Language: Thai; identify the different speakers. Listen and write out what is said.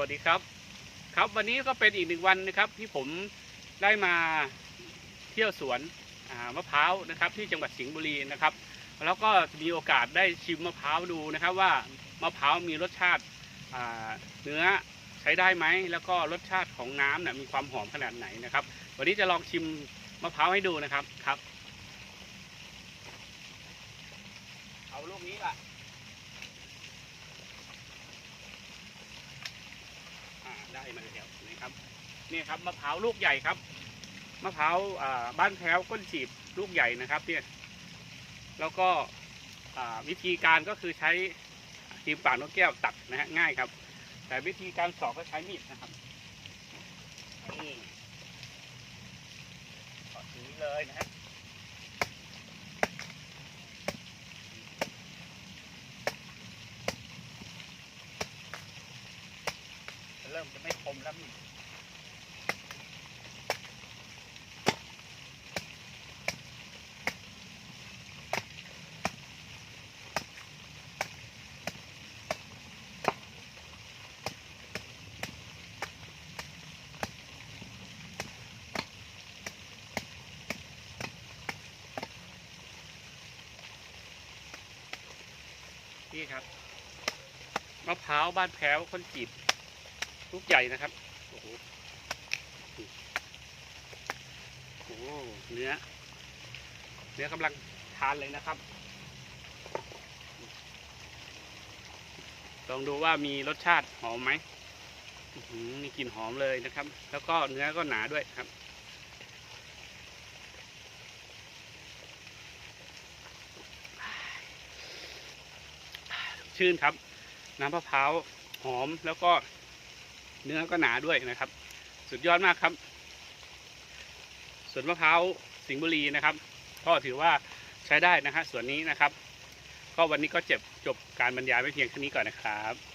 Speaker 1: วัสดีครับ ครับวันนี้ก็เป็นอีกหนึ่งวันนะครับ ที่ผมได้มาเที่ยวสวนมะพร้าวนะครับ ที่จังหวัดสิงห์บุรีนะครับ แล้วก็มีโอกาสได้ชิมมะพร้าวดูนะครับ ว่ามะพร้าวมีรสชาติเนื้อใช้ได้ไหมแล้วก็รสชาติของน้ำนี่ยมีความหอมขนาดไหนนะครับ วันนี้จะลองชิมมะพร้าวให้ดูนะครับครับ เอาลูกนี้ล่ะ อ่า ได้มาแล้วนะครับนี่ครับมะพร้าวลูกใหญ่ครับมะพร้าวบ้านแพ้วก้นจีบลูกใหญ่นะครับเนี่ยแล้วก็วิธีการก็คือใช้ทีมปากนกแก้วตัดนะฮะง่ายครับ แต่วิธีการสอกก็ใช้มีดนะครับนี่สอดอย่างนี้เลยนะฮะ ริ่มจะไม่คมแล้วมีดนี่ครับมะพร้าวบ้านแพ้วคนจีบ ลูกใหญ่นะครับ โอ้โหโอ้เนื้อ เนื้อกำลังทานเลยนะครับ ลองดูว่ามีรสชาติหอมไหมอื้อหือมีกลิ่นหอมเลยนะครับ แล้วก็เนื้อก็หนาด้วยครับชื่นครับ น้ำมะพร้าวหอมแล้วก็ เนื้อก็หนาด้วยนะครับ สุดยอดมากครับสวนมะพร้าวสิงห์บุรีนะครับ ก็ถือว่าใช้ได้นะฮะสวนนี้นะครับ ก็วันนี้ก็เจ็บจบการบรรยายไว้เพียงแค่นี้ก่อนนะครับ